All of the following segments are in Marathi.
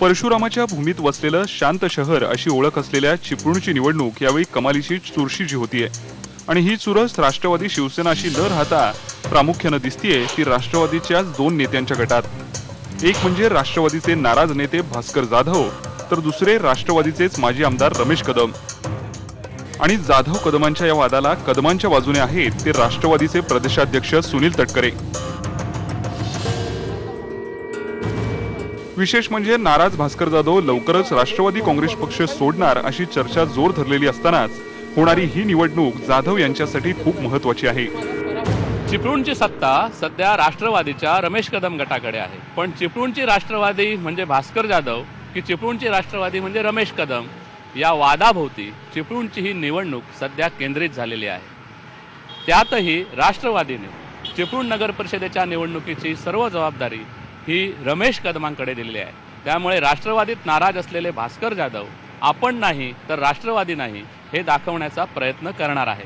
परशुरामाच्या भूमीत वसलेलं शांत शहर अशी ओळख असलेल्या चिपळूणची निवडणूक यावेळी कमालीची चुरशीची होतीये. आणि ही चुरस राष्ट्रवादी शिवसेनाशी न राहता प्रामुख्यानं दिसतीये ती राष्ट्रवादीच्या दोन नेत्यांच्या गटात. एक म्हणजे राष्ट्रवादीचे नाराज नेते भास्कर जाधव तर दुसरे राष्ट्रवादीचेच माजी आमदार रमेश कदम. आणि जाधव कदमांच्या या वादाला कदमांच्या बाजूने आहेत ते राष्ट्रवादीचे प्रदेशाध्यक्ष सुनील तटकरे. विशेष म्हणजे नाराज भास्कर जाधव लवकरच राष्ट्रवादी काँग्रेस पक्ष सोडणार अशी चर्चा जोर धरलेली असतानाच होणारी ही निवडणूक जाधव यांच्यासाठी खूप महत्वाची आहे. चिपळूणची सत्ता सध्या राष्ट्रवादीच्या रमेश कदम गटाकडे आहे. पण चिपळूणची राष्ट्रवादी म्हणजे भास्कर जाधव की चिपळूणची राष्ट्रवादी म्हणजे रमेश कदम या वादाभोवती चिपळूणची ही निवडणूक सध्या केंद्रित झालेली आहे. त्यातही राष्ट्रवादीने चिपळूण नगर परिषदेच्या निवडणुकीची सर्व जबाबदारी ही रमेश कदमांकडे दिलेली आहे. त्यामुळे राष्ट्रवादीत नाराज असलेले भास्कर जाधव आपण नाही तर राष्ट्रवादी नाही हे दाखवण्याचा प्रयत्न करणार आहे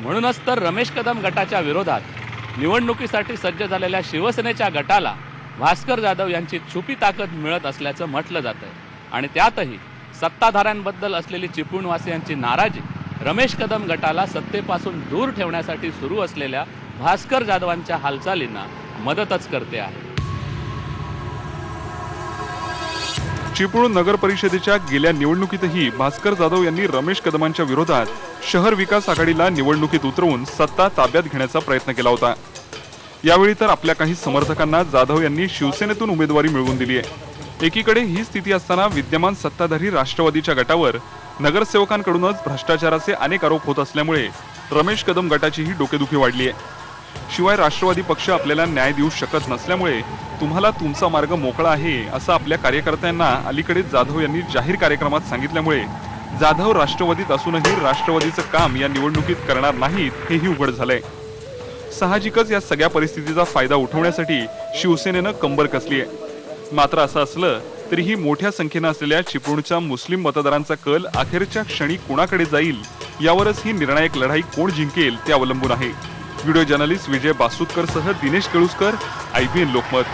म्हणूनच तर रमेश कदम गटाच्या विरोधात निवडणुकीसाठी सज्ज झालेल्या शिवसेनेच्या गटाला भास्कर जाधव यांची छुपी ताकद मिळत असल्याचं म्हटलं जातं आहे आणि त्यातही सत्ताधाऱ्यांबद्दल असलेली चिपळूणवासियांची नाराजी रमेश कदम गटाला सत्तेपासून दूर ठेवण्यासाठी सुरू असलेल्या भास्कर जाधवांच्या हालचालींना मदतच करते आहे. चिपळूण नगर परिषदेच्या गेल्या निवडणुकीतही भास्कर जाधव यांनी रमेश कदमांच्या विरोधात शहर विकास आघाडीला निवडणुकीत उतरवून सत्ता ताब्यात घेण्याचा प्रयत्न केला होता. यावेळी तर आपल्या काही समर्थकांना जाधव यांनी शिवसेनेतून उमेदवारी मिळवून दिली आहे. एकीकडे ही स्थिती असताना विद्यमान सत्ताधारी राष्ट्रवादीच्या गटावर नगरसेवकांकडूनच भ्रष्टाचाराचे अनेक आरोप होत असल्यामुळे रमेश कदम गटाचीही डोकेदुखी वाढली आहे. शिवाय राष्ट्रवादी पक्ष आपल्याला न्याय देऊ शकत नसल्यामुळे तुम्हाला तुमचा मार्ग मोकळा आहे असं आपल्या कार्यकर्त्यांना अलीकडे जाधव यांनी जाहीर कार्यक्रमात सांगितल्यामुळे जाधव राष्ट्रवादीत असूनही राष्ट्रवादीचं काम या निवडणुकीत करणार नाहीत हेही उघड झालंय. साहजिकच या सगळ्या परिस्थितीचा फायदा उठवण्यासाठी शिवसेनेनं कंबर कसली आहे. मात्र असं असलं तरीही मोठ्या संख्येनं असलेल्या चिपळूणच्या मुस्लिम मतदारांचा कल अखेरच्या क्षणी कुणाकडे जाईल यावरच ही निर्णायक लढाई कोण जिंकेल ते अवलंबून आहे. Video journalist Vijay बासुतकरसह Dinesh Keluskar I B N Lokmat.